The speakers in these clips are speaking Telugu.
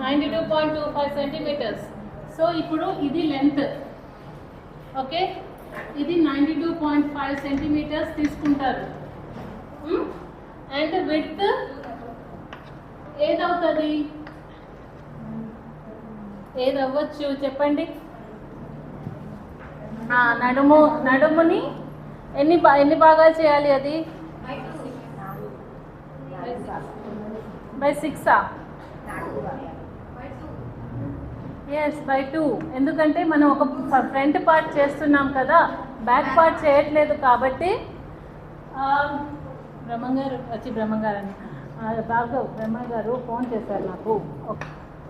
Ninety two point two five centimetres so ఇప్పుడు ఇది లెంత్ ఓకే ఇది ninety two point five centimetres తీసుకుంటారు. Hmm? అండ్ విత్ ఏదవుతుంది? ఏది అవ్వచ్చు చెప్పండి నడుము నడుముని ఎన్ని ఎన్ని భాగాలు చేయాలి అది? బై సిక్సా ఎస్ బై టూ. ఎందుకంటే మనం ఒక ఫ్రంట్ పార్ట్ చేస్తున్నాం కదా బ్యాక్ పార్ట్ చేయట్లేదు కాబట్టి బ్రహ్మంగారు వచ్చి బ్రహ్మంగారు అని ఆ, బ్రహ్మ గారు ఫోన్ చేశారు నాకు. ఓకే.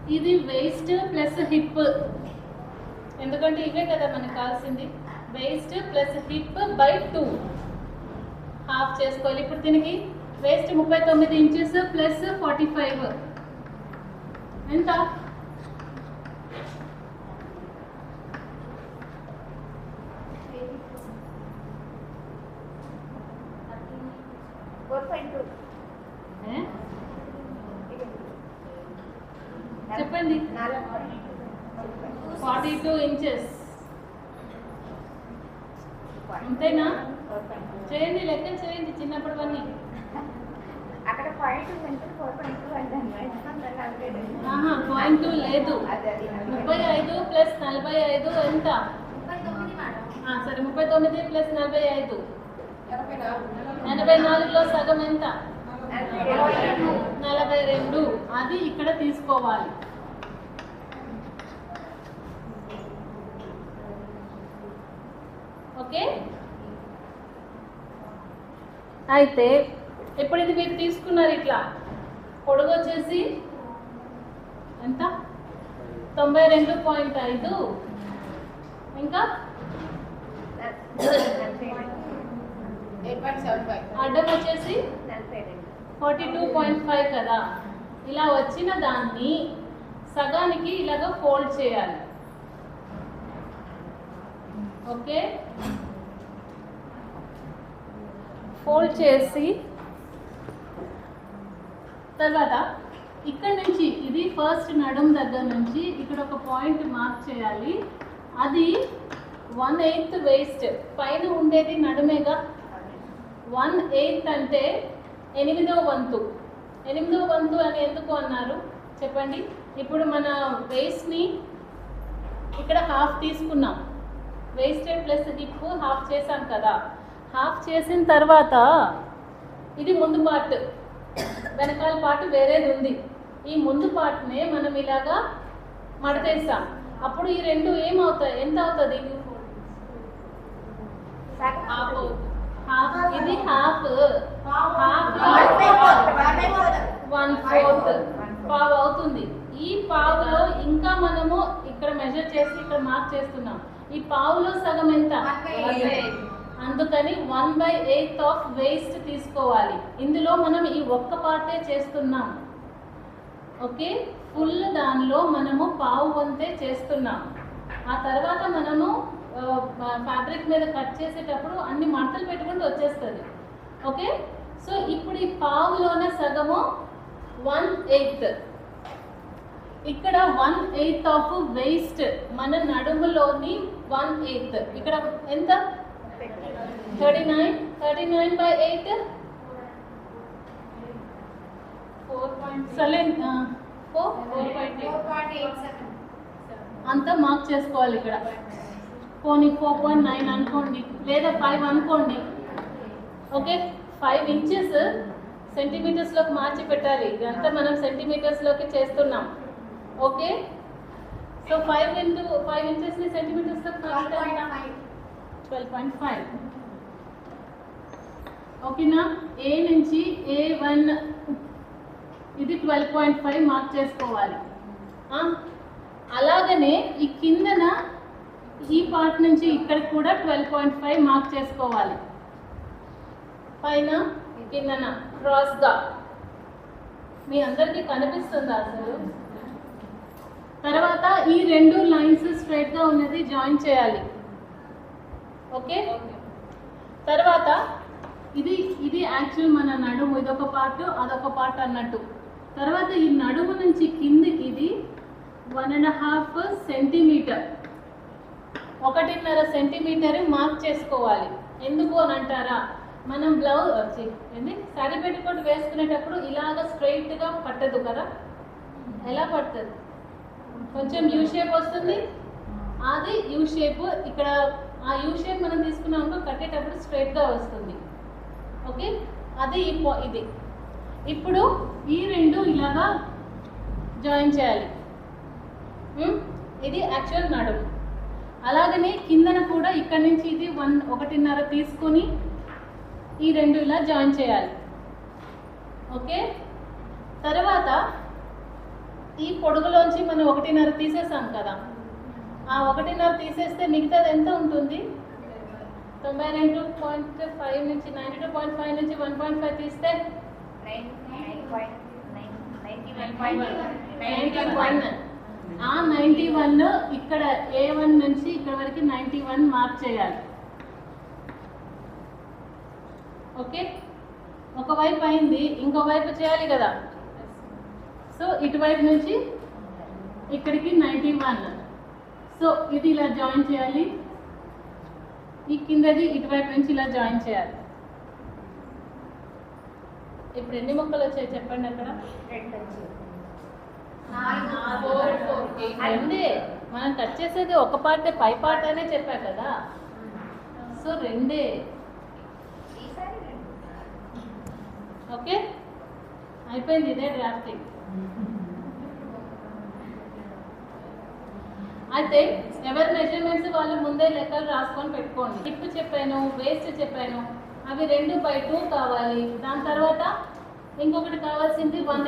ఇది వేస్ట్ ప్లస్ హిప్ ఎందుకంటే ఇవే కదా మనకు కావాల్సింది. Waist plus hip by two half చేసుకోవాలి. ఇప్పుడు దీనికి వేస్ట్ ముప్పై తొమ్మిది ఇంచెస్ ప్లస్ ఫార్టీ ఫైవ్ ఎంత? చెప్పండి. ఫార్టీ టూ ఇంచెస్ అంతేనా? చేయండి లెక్క చేయండి చిన్నప్పటివన్నీ. పాయింట్ టూ లేదు. ముప్పై ఐదు ప్లస్ నలభై ఐదు ఎంత? సరే ముప్పై తొమ్మిది ప్లస్ నలభై ఐదు. ఎనభై నాలుగులో సగం ఎంత? నలభై రెండు. అది ఇక్కడ తీసుకోవాలి. ఓకే? అయితే ఎప్పుడైతే మీరు తీసుకున్నారు ఇట్లా పొడుగు వచ్చేసి ఎంత? తొంభై రెండు పాయింట్ ఐదు. ఇంకా? అడ్డం వచ్చేసి ఫార్టీ టూ పాయింట్ ఫైవ్ కదా. ఇలా వచ్చిన దాన్ని సగానికి ఇలాగ ఫోల్డ్ చేయాలి. ఓకే? ఫోల్డ్ చేసి తర్వాత ఇక్కడ నుంచి ఇది ఫస్ట్ నడుం దగ్గర నుంచి ఇక్కడ ఒక పాయింట్ మార్క్ చేయాలి. అది వన్ ఎయిత్ వేస్ట్ పైన ఉండేది నడుమేగా? వన్ ఎయిత్ అంటే ఎనిమిదో వంతు. ఎనిమిదో వంతు అని ఎందుకు అన్నారు? చెప్పండి. ఇప్పుడు మన వేస్ట్ని ఇక్కడ హాఫ్ తీసుకున్నాం. వేస్టెడ్ ప్లస్ హిప్ హాఫ్ చేసాం కదా. హాఫ్ చేసిన తర్వాత ఇది ముందు పార్ట్ వెనకాల పార్ట్ వేరేది ఉంది. ఈ ముందు పార్ట్నే మనం ఇలాగా మడతేస్తాం అప్పుడు ఈ రెండు ఏమవుతాయి? ఎంత అవుతుంది? హాఫ్ ఇది హాఫ్. Half one fourth. పావు అవుతుంది. ఈ పావులో ఇంకా మనము ఇక్కడ మెజర్ చేసి ఇక్కడ మార్క్ చేస్తున్నాం. ఈ పావులో సగం ఎంత? అందుకని one by eighth of waist తీసుకోవాలి. ఇందులో మనం ఈ ఒక్క పార్టే చేస్తున్నాం. ఓకే? ఫుల్ దానిలో మనము పావు వంతే చేస్తున్నాం. ఆ తర్వాత మనము ఫ్యాబ్రిక్ మీద కట్ చేసేటప్పుడు అన్ని మడతలు పెట్టుకుంటూ వచ్చేస్తుంది. ఓకే? సో ఇప్పుడు ఈ పావులోనే సగము వన్ ఎయిత్ ఇక్కడ వన్ ఎయిత్ ఆఫ్ వేస్ట్ మన నడుములోని వన్ ఎయిత్ ఇక్కడ ఎంత? Thirty nine thirty nine by eight four point seven four four point eight అంతా మార్క్ చేసుకోవాలి ఇక్కడ. పోనీ ఫోర్ పాయింట్ నైన్ అనుకోండి లేదా ఫైవ్ అనుకోండి. ఓకే ఫైవ్ ఇంచెస్ సెంటీమీటర్స్లోకి మార్చి పెట్టాలి. ఇదంతా మనం సెంటీమీటర్స్లోకి చేస్తున్నాం. Okay so five into five ఇంచెస్ని సెంటీమీటర్స్లోకి మార్చడానికి ట్వెల్వ్ పాయింట్ ఫైవ్ ఓకేనా? ఏ నుంచి ఏ వన్ ఇది ట్వెల్వ్ పాయింట్ ఫైవ్ మార్క్ చేసుకోవాలి. అలాగనే ఈ కిందన ఈ పార్ట్ నుంచి ఇక్కడికి కూడా ట్వెల్వ్ పాయింట్ ఫైవ్ మార్క్ చేసుకోవాలి. పైన కిందన క్రాస్గా మీ అందరికీ కనిపిస్తుందా అసలు? తర్వాత ఈ రెండు లైన్స్ స్ట్రైట్గా ఉన్నది జాయిన్ చేయాలి. ఓకే? తర్వాత ఇది ఇది యాక్చువల్ మన నడుము ఇదొక పార్ట్ అదొక పార్ట్ అన్నట్టు. తర్వాత ఈ నడుము నుంచి కిందికి ఇది వన్ అండ్ హాఫ్ సెంటీమీటర్ ఒకటిన్నర సెంటీమీటర్ మార్క్ చేసుకోవాలి. ఎందుకు అని అంటారా? మనం బ్లౌజ్ వచ్చి ఏంది? శారీ పెట్టుకోట్ వేసుకునేటప్పుడు ఇలాగ స్ట్రైట్గా పట్టదు కదా? ఎలా పడుతుంది? కొంచెం యూ షేప్ వస్తుంది. అది యూ షేప్ ఇక్కడ ఆ యూ షేప్ మనం తీసుకున్నాం కట్టేటప్పుడు స్ట్రైట్గా వస్తుంది. ఓకే? అది ఈ ఇది. ఇప్పుడు ఈ రెండు ఇలాగా జాయిన్ చేయాలి. ఇది యాక్చువల్ నడుము అలాగనే కిందన కూడా ఇక్కడ నుంచి ఇది వన్ ఒకటిన్నర తీసుకొని ఈ రెండు ఇలా జాయిన్ చేయాలి. ఓకే? తర్వాత ఈ పొడుగులోంచి మనం ఒకటిన్నర తీసేసాం కదా. ఆ ఒకటిన్నర తీసేస్తే మిగతాది ఎంత ఉంటుంది? తొంభై రెండు పాయింట్ ఫైవ్ నుంచి నైంటీ టూ పాయింట్ ఫైవ్ నుంచి వన్ పాయింట్ ఫైవ్ తీస్తే ఆ నైంటీ వన్ ఇక్కడ ఏ వన్ నుంచి ఇక్కడ వరకు నైంటీ వన్ మార్క్ చేయాలి. ఓకే? ఒకవైపు అయింది ఇంకో వైపు చేయాలి కదా. సో ఇటువైపు నుంచి ఇక్కడికి నైంటీ వన్. సో ఇది ఇలా జాయిన్ చేయాలి. ఈ కిందది ఇటువైపు నుంచి ఇలా జాయిన్ చేయాలి. ఇప్పుడు ఎన్ని మొక్కలు వచ్చాయి చెప్పండి అక్కడ? రెండే మనం కట్ చేసేది ఒక పార్ట్ పై పార్ట్ అనే చెప్పా కదా. సో రెండే. ఓకే? అయిపోయింది ఇదే డ్రాఫ్టింగ్ అయితే ఎవరి మెజర్మెంట్స్ వాళ్ళు ముందే లెక్కలు రాసుకొని పెట్టుకోండి. హిప్ చెప్పాను వేస్ట్ చెప్పాను అవి రెండు బై టూ కావాలి. దాని తర్వాత ఇంకొకటి కావాల్సింది వన్